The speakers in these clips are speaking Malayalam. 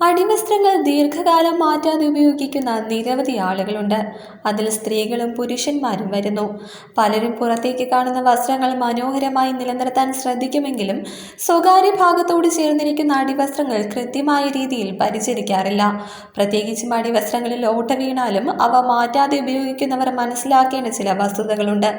അടിവസ്ത്രങ്ങൾ ദീർഘകാലം മാറ്റാതെ ഉപയോഗിക്കുന്ന നിരവധി ആളുകളുണ്ട്. അതിൽ സ്ത്രീകളും പുരുഷന്മാരും വരുന്നു. പലരും പുറത്തേക്ക് കാണുന്ന വസ്ത്രങ്ങൾ മനോഹരമായി നിലനിർത്താൻ ശ്രദ്ധിക്കുമെങ്കിലും സ്വകാര്യ ഭാഗത്തോട് ചേർന്നിരിക്കുന്ന അടിവസ്ത്രങ്ങൾ കൃത്യമായ രീതിയിൽ പരിചരിക്കാറില്ല. പ്രത്യേകിച്ചും അടിവസ്ത്രങ്ങളിൽ ഓട്ട വീണാലും അവ മാറ്റാതെ ഉപയോഗിക്കുന്നവർ മനസ്സിലാക്കേണ്ട ചില വസ്തുതകളുണ്ട്.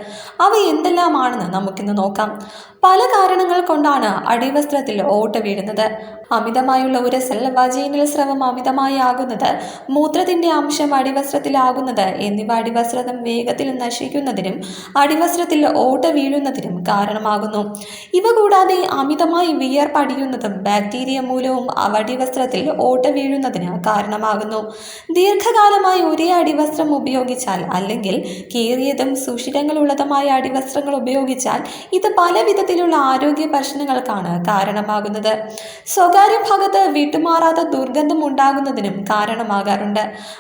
അവ എന്തെല്ലാമാണെന്ന് നമുക്കിന്ന് നോക്കാം. പല കാരണങ്ങൾ കൊണ്ടാണ് അടിവസ്ത്രത്തിൽ ഓട്ട വീഴുന്നത്. അമിതമായുള്ള ഉരസൽ വജീനൽ സ്രവം അമിതമായി ആകുന്നത് മൂത്രത്തിന്റെ അംശം അടിവസ്ത്രത്തിലാകുന്നത് എന്നിവ അടിവസ്ത്രം വേഗത്തിൽ നശിക്കുന്നതിനും അടിവസ്ത്രത്തിൽ ഓട്ട വീഴുന്നതിനും കാരണമാകുന്നു. ഇവ കൂടാതെ അമിതമായി വിയർപ്പടിയുന്നതും ബാക്ടീരിയ മൂലവും അവ അടിവസ്ത്രത്തിൽ ഓട്ട വീഴുന്നതിന് കാരണമാകുന്നു. ദീർഘകാലമായി ഒരേ അടിവസ്ത്രം ഉപയോഗിച്ചാൽ അല്ലെങ്കിൽ കീറിയതും സുഷിരങ്ങളുള്ളതുമായ അടിവസ്ത്രങ്ങൾ ഉപയോഗിച്ചാൽ ഇത് പല വിധത്തിലുള്ള ആരോഗ്യ പ്രശ്നങ്ങൾക്കാണ് കാരണമാകുന്നത്. സ്വകാര്യ ഭാഗത്ത് വിട്ടുമാറാത്ത ദുർഗന്ധം ഉണ്ടാകുന്നതിനും കാരണമാകാറുണ്ട്.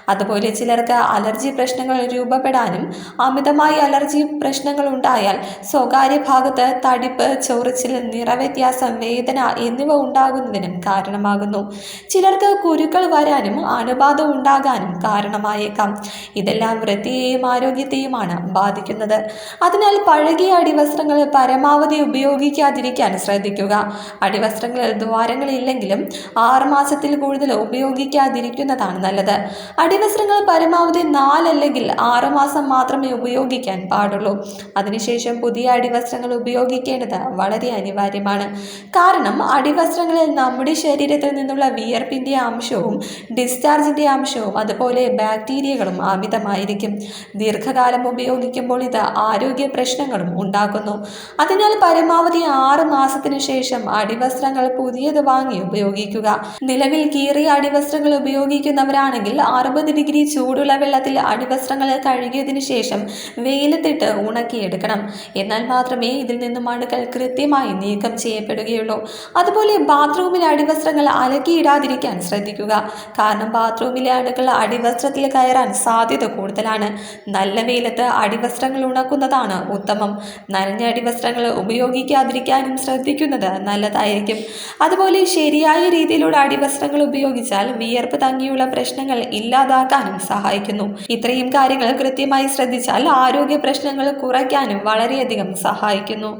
അതുപോലെ ചിലർക്ക് അലർജി പ്രശ്നങ്ങൾ രൂപപ്പെടാനും അമിതമായി അലർജി പ്രശ്നങ്ങൾ ഉണ്ടായാൽ സ്വകാര്യ ഭാഗത്ത് തടിപ്പ് ചൊറിച്ചിൽ നിറവ്യത്യാസം വേദന എന്നിവ ഉണ്ടാകുന്നതിനും കാരണമാകുന്നു. ചിലർക്ക് കുരുക്കൾ വരാനും അണുബാധ ഉണ്ടാകാനും കാരണമായേക്കാം. ഇതെല്ലാം വൃത്തിയെയും ആരോഗ്യത്തെയുമാണ് ബാധിക്കുന്നത്. അതിനാൽ പഴകിയ അടിവസ്ത്രങ്ങൾ പരമാവധി ഉപയോഗിക്കാതിരിക്കാൻ ശ്രദ്ധിക്കുക. അടിവസ്ത്രങ്ങളിൽ ദ്വാരങ്ങളില്ലെങ്കിലും ആറുമാസത്തിൽ കൂടുതൽ ഉപയോഗിക്കാതിരിക്കുന്നതാണ് നല്ലത്. അടിവസ്ത്രങ്ങൾ പരമാവധി നാലല്ലെങ്കിൽ ആറുമാസം മാത്രമേ ഉപയോഗിക്കാൻ പാടുള്ളൂ. അതിനുശേഷം പുതിയ അടിവസ്ത്രങ്ങൾ ഉപയോഗിക്കേണ്ടത് വളരെ അനിവാര്യമാണ്. കാരണം അടിവസ്ത്രങ്ങളിൽ നമ്മുടെ ശരീരത്തിൽ നിന്നുള്ള വിയർപ്പിന്റെ അംശവും ഡിസ്ചാർജിന്റെ അംശവും അതുപോലെ ബാക്ടീരിയകളും അമിതമായിരിക്കും. ദീർഘകാലം ഉപയോഗിക്കുമ്പോൾ ഇത് ആരോഗ്യ പ്രശ്നങ്ങളും ഉണ്ടാക്കുന്നു. അതിനാൽ പരമാവധി ആറ് മാസത്തിനു ശേഷം അടിവസ്ത്രങ്ങൾ പുതിയത് വാങ്ങി ഉപയോഗിക്കുക. നിലവിൽ കീറിയ അടിവസ്ത്രങ്ങൾ ഉപയോഗിക്കുന്നവരാണെങ്കിൽ അറുപത് ഡിഗ്രി ചൂടുള്ള വെള്ളത്തിൽ അടിവസ്ത്രങ്ങൾ കഴുകിയതിനു ശേഷം വെയിലത്തിട്ട് ഉണക്കിയെടുക്കണം. എന്നാൽ മാത്രമേ ഇതിൽ നിന്നും അണുക്കൾ കൃത്യമായി നീക്കം ചെയ്യപ്പെടുകയുള്ളൂ. അതുപോലെ ബാത്റൂമിൽ അടിവസ്ത്രങ്ങൾ അലക്കിയിടാതിരിക്കാൻ ശ്രദ്ധിക്കുക. കാരണം ബാത്റൂമിലെ അണുക്കൾ അടിവസ്ത്രത്തിൽ കയറാൻ സാധ്യത കൂടുതലാണ്. നല്ല വെയിലത്ത് അടിവസ്ത്രങ്ങൾ ഉണക്കുന്നതാണ് ഉത്തമം. നനഞ്ഞ അടിവസ്ത്രങ്ങൾ ഉപയോഗിക്കാതിരിക്കാനും ശ്രദ്ധിക്കുന്നത് നല്ലതായിരിക്കും. അതുപോലെ ശരിയായ രീതിയിലുള്ള അടിവസ്ത്രങ്ങൾ ഉപയോഗിച്ചാൽ വിയർപ്പ് തങ്ങിയുള്ള പ്രശ്നങ്ങൾ ഇല്ലാതാക്കാനും സഹായിക്കുന്നു. ഇത്രയും കാര്യങ്ങൾ കൃത്യമായി ശ്രദ്ധിച്ചാൽ ആരോഗ്യ പ്രശ്നങ്ങൾ കുറയ്ക്കാനും വളരെയധികം സഹായിക്കുന്നു.